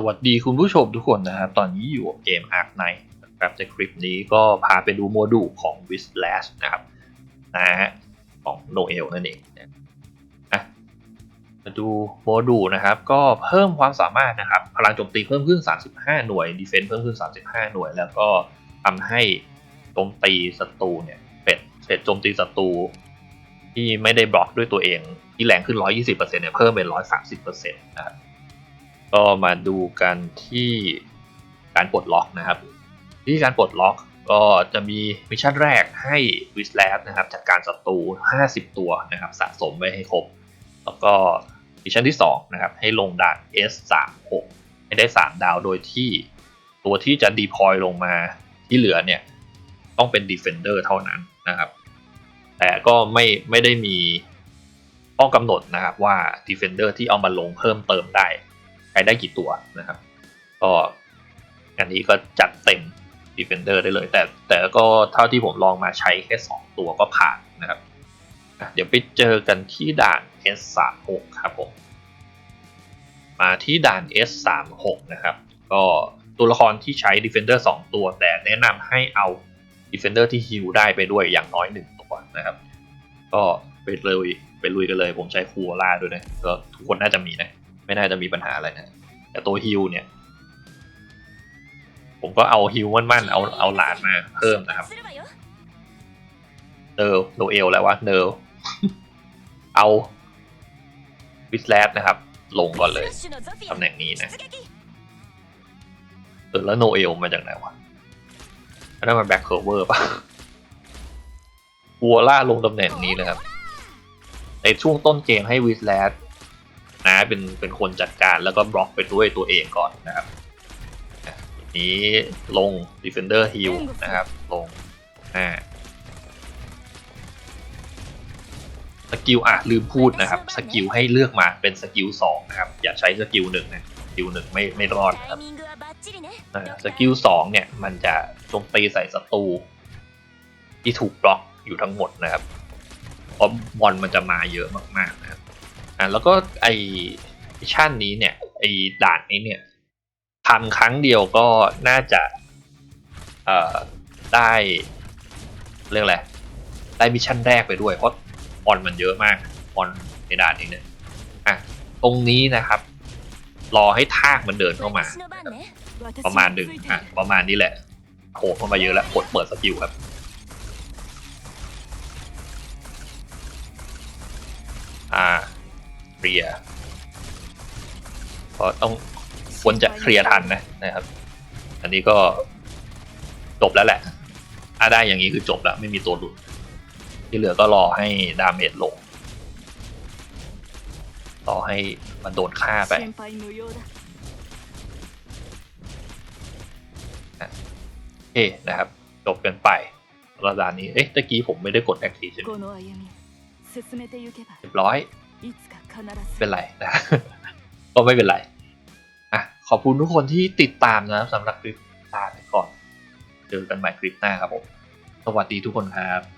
สวัสดีคุณผู้ชมทุกคนนะครับตอนนี้อยู่กับเกม Ark Knight นะครับในคลิปนี้ก็พาไปดูโมดูลของ w i s l a s h นะครับนะฮะของ Noel นั่นเองนะมาดูโมดูลนะครับ ก็เพิ่มความสามารถนะครับ พลังโจมตีเพิ่มขึ้น 35 หน่วยดีเฟน s ์เพิ่มขึ้น 35 หน่วย แล้วก็ทำให้โจมตีศัตรูเนี่ยเป็นเสร็จโจมตีศัตรูที่ไม่ได้บล็อกด้วยตัวเองที่แรงขึ้น 120%เนี่ยเพิ่มเป็น 130%นะครับ ก็มาดูกันที่การปลดล็อกนะครับ ที่การปลดล็อกก็จะมีมิชชั่นแรกให้วิสแลสนะครับจัดการศัตรู 50 ตัวนะครับสะสมไว้ให้ครบ แล้วก็มิชชั่นที่2นะครับให้ลงด่าน S36 ให้ได้ 3 ดาวโดยที่ตัวที่จะดีพอยลงมาที่เหลือเนี่ยต้องเป็น Defender เท่านั้นนะครับ แต่ก็ไม่ไม่ได้มีข้อกำหนดนะครับว่า Defender ที่เอามาลงเพิ่มเติมได้ ช้ได้กี่ตัวนะครับ ก็อันนี้ก็จัดเต็ม Defender ได้เลย แต่แต่ก็เท่าที่ผมลองมาใช้แค่ 2 ตัวก็ผ่านนะครับเดี๋ยวไปเจอกันที่ด่าน S36 ครับผม มาที่ด่าน S36 นะครับ ก็ตัวละครที่ใช้ Defender 2 ตัว แต่แนะนำให้เอา Defender ที่ฮิลได้ไปด้วยอย่างน้อย 1 ตัวนะครับ ก็ไปเลยไปลุยกันเลย ผมใช้คูโอล่าด้วยนะก็ทุกคนน่าจะมีนะ ไม่น่าจะมีปัญหาอะไรนะแต่ตัวฮิวเนี่ย ผมก็เอาฮิวมั่นๆเอาเอาหลานมาเพิ่มนะครับเนลโนเอลแล้ววะเนลเอาวิสแลดนะครับ ลงก่อนเลยตำแหน่งนี้นะเออแล้วโนเอลมาจากไหนวะนั่นมาแบ็คเคอร์เวอร์ปะวัวล่าลงตำแหน่งนี้นะครับ ในช่วงต้นเกมให้วิสแลด้าเป็นเป็นคนจัดการแล้วก็บล็อกไปด้วยตัวเองก่อนนะครับนี้ลง Defender Heal นะครับ ลงสกิลอะลืมพูดนะครับ สกิลให้เลือกมาเป็นสกิลสองนะครับ อย่าใช้สกิลหนึ่งนะสกิลหนึ่งไม่ไม่รอดครับสกิลสองเนี่ย มันจะโจมตีใส่ศัตรูที่ถูกบล็อกอยู่ทั้งหมดนะครับเพราะบอลมันจะมาเยอะมากๆนะครับ อะแล้วก็ไอชั่นนี้เนี่ยไอด่านนี้เนี่ยทำครั้งเดียวก็น่าจะเอ่อได้เรื่องอะไรได้มิชชั่นแรกไปด้วยเพราะออนมันเยอะมากออนในด่านนี้เนี่ยอะตรงนี้นะครับ รอให้ทากมันเดินเข้ามา ประมาณหนึ่งอะประมาณนี้แหละโขกเข้ามาเยอะแล้วกดเปิดสกิลครับ เคลียร์เพราะต้องควรจะเคลียร์ทันนะนะครับ อันนี้ก็จบแล้วแหละ ถ้าได้อย่างนี้คือจบแล้ว ไม่มีตัวหลุด ที่เหลือก็รอให้ดาเมจลง รอให้มันโดนฆ่าไปเอ๊นะครับ จบกันไประดานี้ เอ๊ะตะกี้ผมไม่ได้กดแอคทีฟใช่ไหมเรียบร้อย เป็นไรนะก็ไม่เป็นไรอะขอบคุณทุกคนที่ติดตามนะครับสำหรับคลิปตาไปก่อน เจอกันใหม่คลิปหน้าครับผม สวัสดีทุกคนครับ